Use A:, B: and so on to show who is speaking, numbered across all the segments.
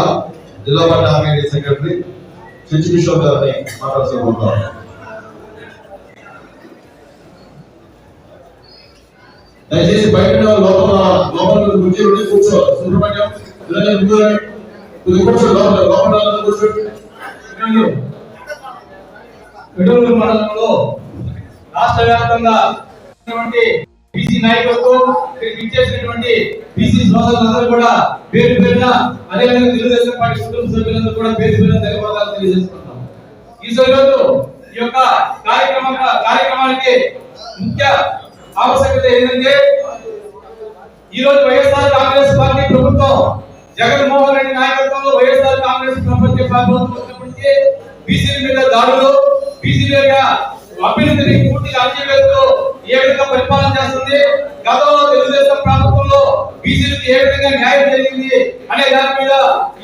A: కూడా జిల్లా party organising secretary చిచ్చి కిషోర్ గారిని మాట్లాడుతున్నాం దయచేసి బయట లోపల లోపల ముందు ఉండి కూర్చో. సుబ్రహ్మణ్యం ఇలాగే ముందు రండి. కూర్చో లోపల లోపల కూర్చో. కూర్చోండి
B: మండలంలో రాష్ట్ర వ్యాప్తంగా బీసీ నాయకత్వం ఇచ్చేసినటువంటి బీసీ సోదరులందరూ కూడా పేరు పేరున అదేవిధంగా తెలుగుదేశం పార్టీ కుటుంబ సభ్యులందరూ కూడా పేరు పేరున ధన్యవాదాలు తెలియజేసుకుంటాం ఈ రోజు ఈ యొక్క కార్యక్రమ కార్యక్రమానికి ముఖ్య ఆవశ్యకత ఏంటంటే ఈ రోజు వైఎస్ఆర్ కాంగ్రెస్ పార్టీ ప్రభుత్వం జగన్మోహన్ రెడ్డి నాయకత్వంలో వైఎస్ఆర్ కాంగ్రెస్ ప్రపంచ ప్రభుత్వం వచ్చినప్పటికీ బీసీల మీద దాడులు బీసీల యొక్క అభ్యున్నతిని పూర్తిగా అణచివేస్తూ ఏ విధంగా పరిపాలన చేస్తుంది? గతంలో తెలుగుదేశం ప్రభుత్వంలో బీసీలకు ఏ విధంగా న్యాయం జరిగింది అనే దాని మీద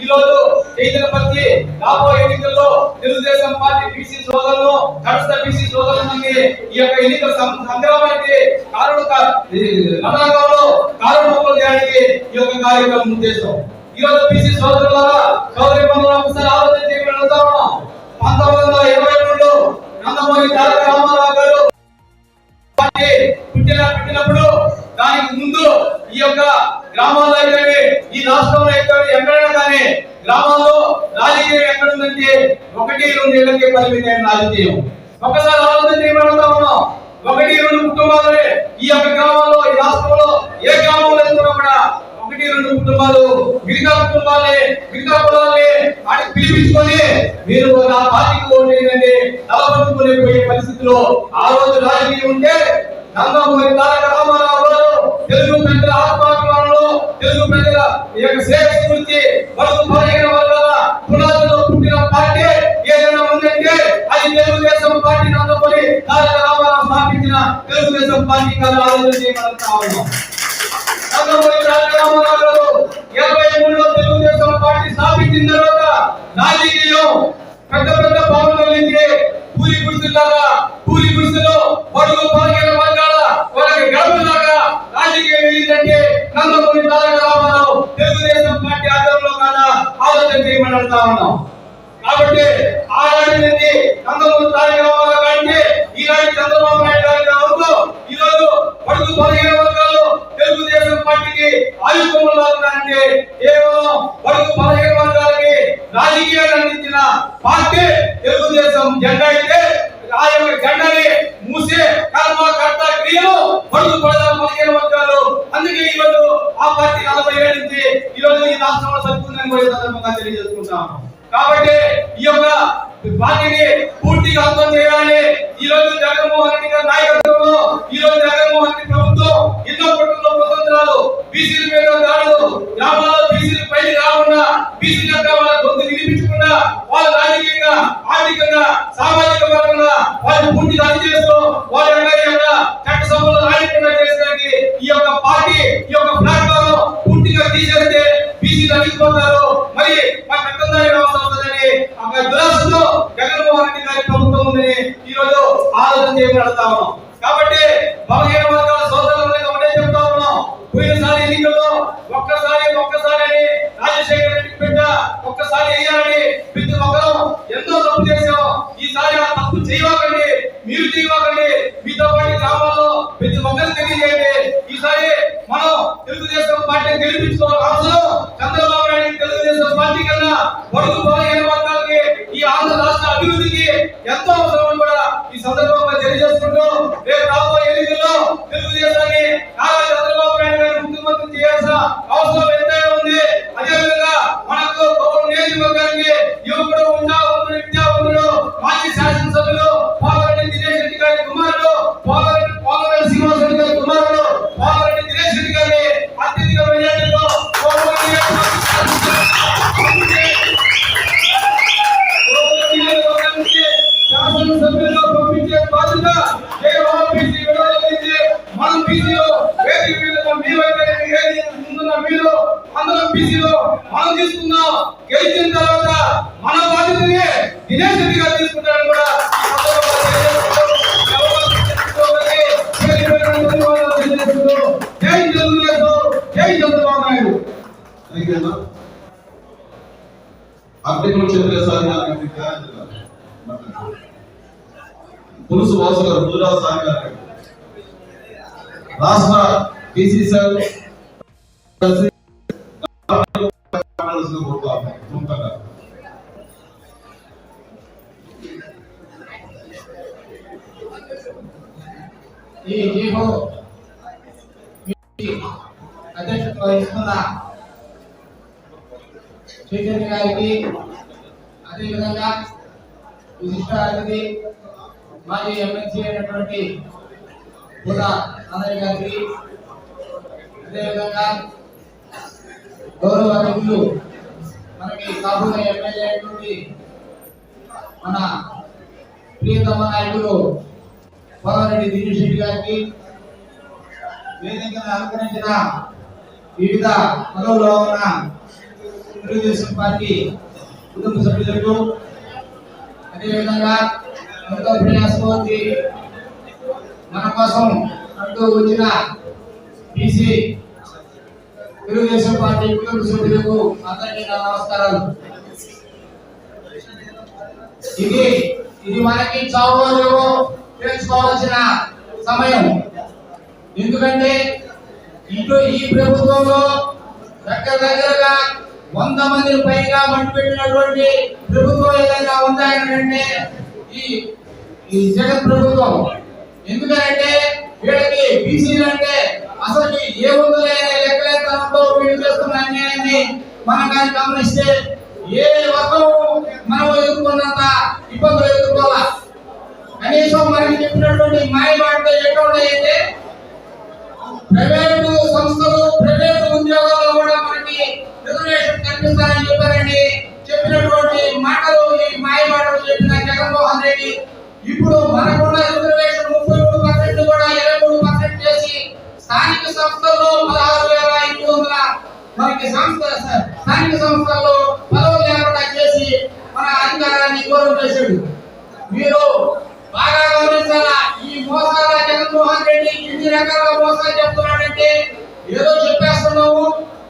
B: ఈ రోజు చైతన్యపరిచి రాబోయే ఎన్నికల్లో తెలుగుదేశం పార్టీ బీసీ సోదరులు కడస బీసీ సోదరులని ఈ యొక్క ఎన్నికల సం- సంగ్రామానికి కారణ రణరంగంలో కారణమవులు చేయడానికి ఈ యొక్క కార్యక్రమం ఉద్దేశం. ఈ రోజు బీసీ సోదరులారా సోదరి యొక్క గ్రామాల్లో అయితే ఈ రాష్ట్రంలో అయితే ఎక్కడైనా కానీ గ్రామాల్లో రాజకీయం ఎక్కడుందంటే ఒకటి రెండు ఏళ్ళకే పరిమితమైన రాజకీయం. ఒకసారి ఆలోచన చేయబడతా ఉన్నాం. ఒకటి రెండు కుటుంబాలే ఈ యొక్క గ్రామాల్లో ఈ రాష్ట్రంలో ఏ గ్రామంలో వెళ్తున్నా కూడా ఒకటి రెండు కుటుంబాలు మిగతా కుటుంబాలే మిగతా కులాలే వాటికి పిలిపించుకొని మీరు నా పార్టీకి ఓటు వేయండి తలపట్టుకుని పోయే పరిస్థితిలో ఆ రోజు రాజకీయం ఉంటే నందమూరి తారక రామారావు గారు తెలుగు ప్రజల ఆత్మాభిమానంలో తెలుగు ప్రజల ఈ యొక్క సేవ స్ఫూర్తి వరకు బలహీన వర్గాల పునాదులో పుట్టిన పార్టీ ఏదైనా ఉందంటే అది తెలుగుదేశం పార్టీ నందమూరి తారక రామారావు స్థాపించిన తెలుగుదేశం పార్టీ కాదు ఆలోచన చేయమని కావాలి. ఇరవై మూడులో తెలుగుదేశం పార్టీ స్థాపించిన తర్వాత రాజకీయం పెద్ద పెద్ద భవనాల నుంచి పూరి గుడిసెలాగా పూరి గుడిసెలో బడుగు బలహీన వర్గాల వాళ్ళకి గడపలాగా రాజకీయం వెళ్ళిందంటే నందమూరి తారక రామారావు తెలుగుదేశం పార్టీ ఆధ్వర్యంలో కాదా? ఆలోచన చేయమని అడుగుతా ఉన్నాం. కాబట్టి ఆనాటి నుంచి నందమూరి తారక రామారావు గారికి ఈనాటి చంద్రబాబు నాయుడు గారి వరకు ఈ పడుగు పదిహేను వర్గాలు తెలుగుదేశం పార్టీకి ఆయుధములు అంటే కేవలం పడుగు పదిహేను వర్గాలకి రాజకీయాలు అందించిన పార్టీ తెలుగుదేశం జెండా అయితే ఆ యొక్క జెండాని మూసే కర్మ కర్త క్రియలు పడుగు పడదాం పదిహేను వర్గాలు అందుకే ఈ ఆ పార్టీ నలభై ఏడు నుంచి ఈ ఈ రాష్ట్రంలో కూడా సందర్భంగా తెలియజేసుకుంటాం. కాబట్టి ఈ యొక్క పార్టీని పూర్తిగా అంతం చేయాలి. ఈ రోజు జగన్మోహన్ రెడ్డి గారి నాయకత్వంలో ఈ రోజు జగన్మోహన్ రెడ్డి ప్రభుత్వం ఎన్నో బీసీల మీద దాడులు గ్రామాల్లో బీసీలు పైకి రాకుండా బీసీల యొక్క వాళ్ళ గొంతు వినిపించకుండా వాళ్ళ రాజకీయంగా ఆర్థికంగా సామాజిక పరంగా వాళ్ళు పూర్తి దాడి చేస్తూ వాళ్ళ యొక్క చట్ట ఈసారి ఆ తప్పు చేయవాకండి మీరు చేయవాకండి మనం తీసుకుందాం. గెలిచిన తర్వాత మన బాధ్యతనే దినేష్ రెడ్డి గారు తీసుకుంటారని కూడా జై జై చంద్రబాబు నాయుడు
A: పులుసు వాసు గారు సాయి రాష్ట్ర
C: ఈ జీవో అధ్యక్షత వహిస్తున్న చైతన్య గారికి అదేవిధంగా విశిష్ట అతిథి మాజీ ఎమ్మెల్సీ అయినటువంటి బుధ అన్నయ్య గారికి అదేవిధంగా గౌరవ అతిథులు మనకి కాబోయే ఎమ్మెల్యే అయినటువంటి మన ప్రియతమ నాయకులు పోలారెడ్డి దినేష్ రెడ్డి గారికి వేదికను అలంకరించిన వివిధ పదవుల్లో ఉన్న తెలుగుదేశం పార్టీ కుటుంబ సభ్యులకు అదేవిధంగా ఎంతో ప్రయాసంతో మన కోసం అంటూ వచ్చిన బీసీ తెలుగుదేశం పార్టీ కుటుంబ సభ్యులకు అందరికీ నా నమస్కారాలు ఇది ఇది మనకి చావో తెలుసుకోవాల్సిన సమయం. ఎందుకంటే ఇటు ఈ ప్రభుత్వంలో దగ్గర దగ్గరగా వంద మందిని పైగా మట్టి పెట్టినటువంటి ప్రభుత్వం ఏదైనా ఉందా అంటే ఈ ఈ జగన్ ప్రభుత్వం. ఎందుకంటే వీళ్ళకి బీసీలు అంటే అసలు ఏముందో లెక్కలేతనంతో వీళ్ళు చేస్తున్న అన్యాయాన్ని మనం కానీ గమనిస్తే ఏ వర్గం మనం ఎదుర్కొన్నంత ఇబ్బందులు ఎదుర్కోవాలా కనీసం మనకి ఉన్నటువంటి మాయమాటలు మాటలు ఉన్నాయంటే ప్రైవేటు సంస్థలు ప్రైవేటు ఉద్యోగాల్లో కూడా మనకి రిజర్వేషన్ కల్పిస్తారని చెప్పారండి. చెప్పినటువంటి మాటలు ఈ మాయ మాటలు చెప్పిన జగన్మోహన్ రెడ్డి. ఇప్పుడు మనకున్న రిజర్వేషన్ ముప్పై మూడు పర్సెంట్ కూడా ఇరవై మూడు పర్సెంట్ చేసి స్థానిక సంస్థల్లో పదహారు వేల ఐదు వందల మనకి సంస్థ స్థానిక సంస్థల్లో పదవులు లేకుండా చేసి మన అధికారాన్ని దూరం చేశాడు. మీరు బాగా గమనించాలా? ఈ మోసాల జగన్మోహన్ రెడ్డి ఇన్ని రకాల మోసాలు చెప్తున్నాడంటే ఏదో చెప్పేస్తున్నావు.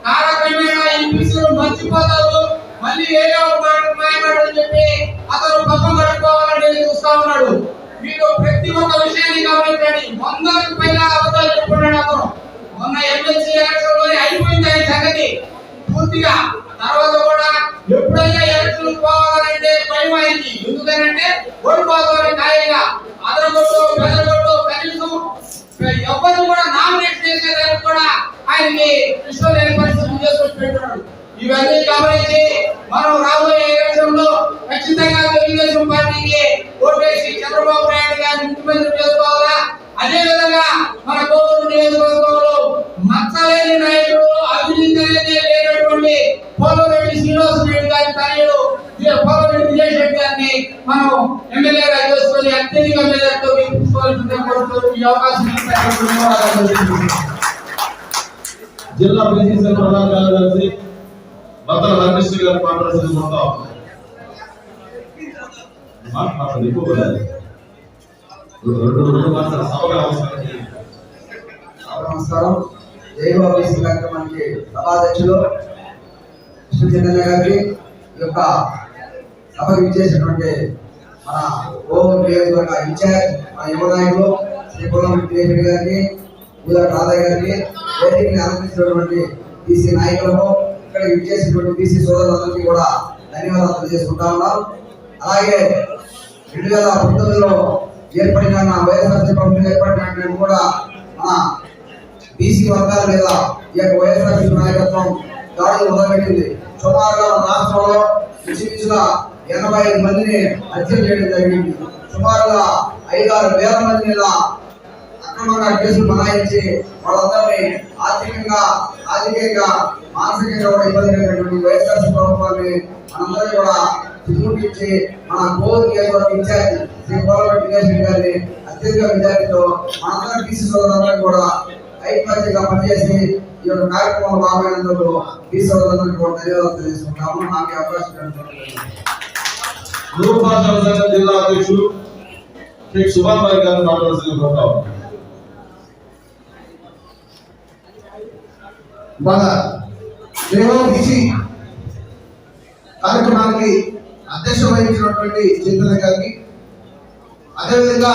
C: కాలక్రమేణా ఈ పిసులు మర్చిపోతారు. మళ్ళీ ఏదో ఒక మాయమాటలు చెప్పి అతను పక్కన పడుకోవాలని చూస్తా ఉన్నాడు. మీరు ప్రతి ఒక్క విషయాన్ని గమనించండి. వందలకు పైగా అబద్ధాలు చెప్పుకున్నాడు అతను. మొన్న ఎమ్మెల్సీ ఎలక్షన్లోనే అయిపోయింది ఆయన సంగతి. పూర్తిగా. తర్వాత కూడా ఎప్పుడైనా ఎలక్షన్ పోవాలని అయింది ఎందుకనంటే ఓడిపోతామని ఖాయంగా అదరగొట్టు బెదరగొట్టు కనీసం ఎవరు కూడా నామినేట్ చేసేదానికి కూడా ఆయనకి ఇష్టం లేని పరిస్థితి చేసుకొని పెట్టున్నాడు ఇవన్నీ గమనించి మనం రాబోయే ఎలక్షన్లో ఖచ్చితంగా తెలుగుదేశం పార్టీకి ఓటేసి చంద్రబాబు నాయుడు గారిని ముఖ్యమంత్రి చేసుకోవాలా? అదే విధంగా మన కోవూరు నియోజకవర్గంలో మచ్చలేని నాయకులు మనం ఎమ్మెల్యేగా చేసుకొని అత్యధిక మేరకు తీసుకోవాల్సిందే కోరుతూ ఈ అవకాశం ఇచ్చినందుకు ధన్యవాదాలు తెలుపుతున్నాను.
A: జిల్లా బీసీసీఎల్ ప్రధాన కార్యదర్శి బత్తల రమేశ్వరి గారు మాట్లాడాల్సిన కోరుతాము. మాట్లాడండి ఎక్కువ కాదు. రెండు రెండు మాటలు సభగా అవసరం
D: నమస్కారం జైవోబీసీ కార్యక్రమానికి సభాధ్యక్షులు కృష్ణ చైతన్య గారికి ఈ యొక్క సభకు ఇచ్చేసినటువంటి మన ఓం నియోజకవర్గ ఇన్ఛార్జ్ మన యువ నాయకులు శ్రీ పొలం రెడ్డి గారికి పూజా రాధయ్య గారికి వేదికని ఆనందించినటువంటి బీసీ నాయకులకు ఇక్కడ ఇచ్చేసినటువంటి బీసీ సోదరులందరికీ కూడా ధన్యవాదాలు తెలియజేసుకుంటా ఉన్నాం. అలాగే రెండు వేల పంతొమ్మిదిలో ఏర్పడిన నా వైఎస్ఆర్సీ ప్రభుత్వం ఏర్పడిన కూడా మన బీసీ వర్గాల మీద ఈ యొక్క వైఎస్ఆర్సీ నాయకత్వం దాడులు మొదలుపెట్టింది. సుమారుగా మన రాష్ట్రంలో ఇంచుమించుగా ఎనభై ఐదు మందిని హత్య చేయడం జరిగింది. సుమారుగా ఐదారు వేల మంది మీద అక్రమంగా కేసులు బనాయించి వాళ్ళందరినీ ఆర్థికంగా రాజకీయంగా మానసికంగా కూడా ఇబ్బంది పెట్టినటువంటి వైఎస్ఆర్సీ ప్రభుత్వాన్ని మనందరూ కూడా తిరుగుపించి మన కోర్ నియోజకవర్గ ఇన్ఛార్జ్ శ్రీ పోలవెట్టి విజయశ్రీ గారిని అత్యధిక విద్యార్థితో మనందరం బీసీ సోదరులందరూ కూడా ఐక్యమత్యంగా పనిచేసి ఈ యొక్క కార్యక్రమం భాగమైనందుకు బీసీ సోదరులందరికీ కూడా ధన్యవాదాలు తెలుసుకుంటాము నాకు అవకాశం ఇచ్చినందుకు.
A: నూరు జిల్లా అధ్యక్షుడు షేక్ సుభాన్ భాయ్ గారు మాట్లాడాల్సిన కోరుతాము.
C: మన బీసీ
A: కార్యక్రమానికి అధ్యక్ష వహించినటువంటి చైతన్య గారికి అదేవిధంగా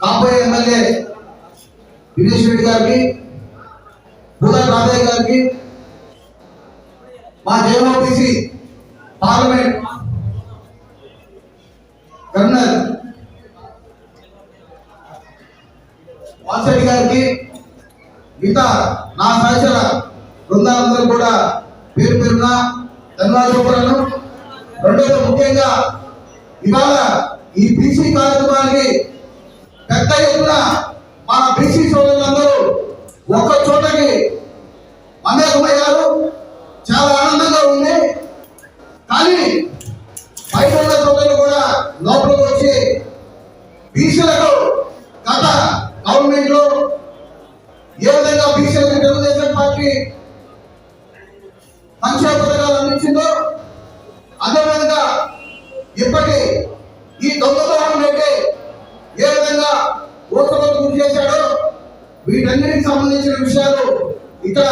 A: కాబోయే ఎమ్మెల్యే దినేష్ రెడ్డి గారికి బుధ రాజయ్య గారికి మా జేఓపిసి పార్లమెంట్ గవర్నర్ వాసరెడ్డి గారికి మిగతా నా సహచర బృందాలందరూ కూడా పేరు పేరున ధన్యవాదాలు రెండోది ముఖ్యంగా ఇవాళ ఈ బీసీ కార్యక్రమానికి పెద్ద ఎత్తున మన బీసీ సోదరులందరూ ఒక్క చోటకి మమేకమయ్యారు చాలా ఆనందంగా ఉంది. కానీ బయట ఉన్న చోట లోపలికి వచ్చి బీసీలకు గత గవర్నమెంట్లో ఏ విధంగా బీసీలకు తెలుగుదేశం పార్టీ సంక్షేమ పథకాలు అందించిందో అదేవిధంగా ఇప్పటి ఈ దొంగతనం రెడ్డి ఏ విధంగా ఓట్లకు గురి చేశాడో వీటన్నిటికి సంబంధించిన విషయాలు ఇక్కడ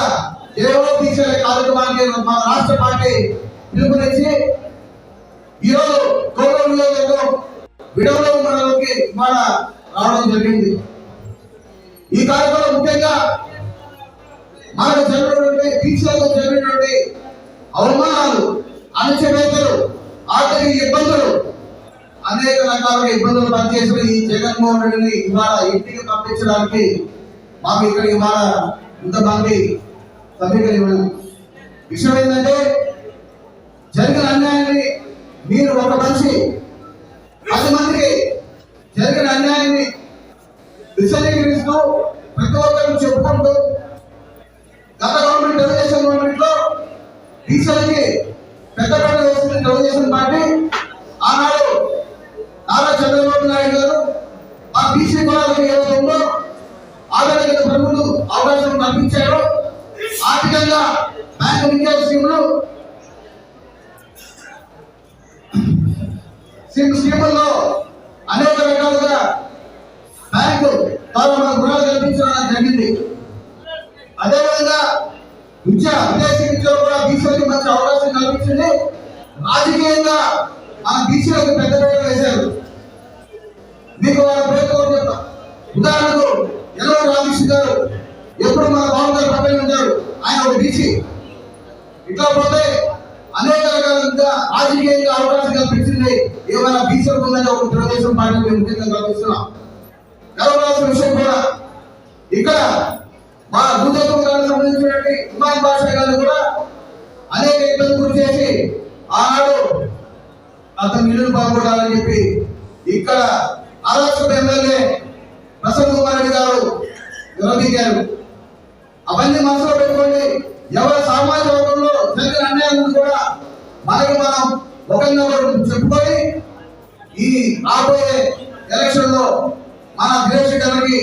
A: ఏవో తీసే కార్యక్రమాన్ని మన రాష్ట్ర పార్టీ పిలుపునిచ్చి గౌరవంలో ఏదో విడవలో మనలోకి మన రావడం జరిగింది. ఈ కార్యక్రమం ముఖ్యంగా మనకు జరిగినటువంటి టీచర్లకు జరిగినటువంటి అవమానాలు అణచివేతలు ఆర్థిక ఇబ్బందులు అనేక రకాలుగా ఇబ్బందులు పనిచేసిన ఈ జగన్మోహన్ రెడ్డిని ఇవాళ ఇంటికి పంపించడానికి మాకు ఇక్కడ ఇవాళ ఇంతమంది సభ్యులు ఇవ్వడం విషయం ఏంటంటే జరిగిన అన్యాయం మీరు ఒక మనిషి పది మందికి జరిగిన అన్యాయాన్ని విశదీకరిస్తూ ప్రతి ఒక్కరు చెప్పుకుంటూ గత గవర్నమెంట్ తెలుగుదేశం గవర్నమెంట్లో డీసెల్కి పెద్ద పెద్ద వేసిన తెలుగుదేశం పార్టీ. ఆనాడు నారా చంద్రబాబు నాయుడు గారు ఆ బీసీ కులాలకు ఏదైతే ఉందో ఆదాయ అవకాశం కల్పించారు. ఆర్థికంగా బ్యాంకు విద్యా స్కీములు స్కీమ్ స్కీముల్లో అనేక రకాలుగా బ్యాంకు ద్వారా మనకు గృహాలు కల్పించడం జరిగింది. అదేవిధంగా విద్య విదేశీ విద్యలో కూడా బీసీలకు మంచి అవకాశం కల్పించింది. రాజకీయంగా మన బీసీలకు పెద్ద పేరు వేశారు. మీకు వారి పేరుతో చెప్తాం. ఉదాహరణకు ఎల్వ రామకృష్ణ గారు ఎప్పుడు మన బాబు గారు పక్కన ఉంటారు. ఆయన ఒక బీసీ. ఇట్లా పోతే అనేక రాజకీయంగా అవకాశం కల్పించింది ఏమైనా బీసీలకు ఉందని ఒక తెలుగుదేశం పార్టీ మేము ముఖ్యంగా గమనిస్తున్నాం. గర్వరాల్సిన విషయం కూడా ఇక్కడ మా భూదేశం గారికి సంబంధించినటువంటి ఇమాన్ భాష గారు కూడా అనేక ఇబ్బందులు గురి చేసి ఆనాడు అతను ఇల్లు బాగుపడాలని చెప్పి ఇక్కడ ఆలోచన ఎమ్మెల్యే ప్రసన్న కుమార్ రెడ్డి గారు విరమీగారు అవన్నీ మనసులో పెట్టుకోండి. ఎవరి సామాజిక వర్గంలో జరిగిన మనం ఒకరినొకరు చెప్పుకొని ఈ రాబోయే ఎలక్షన్లో మన దేశ గారికి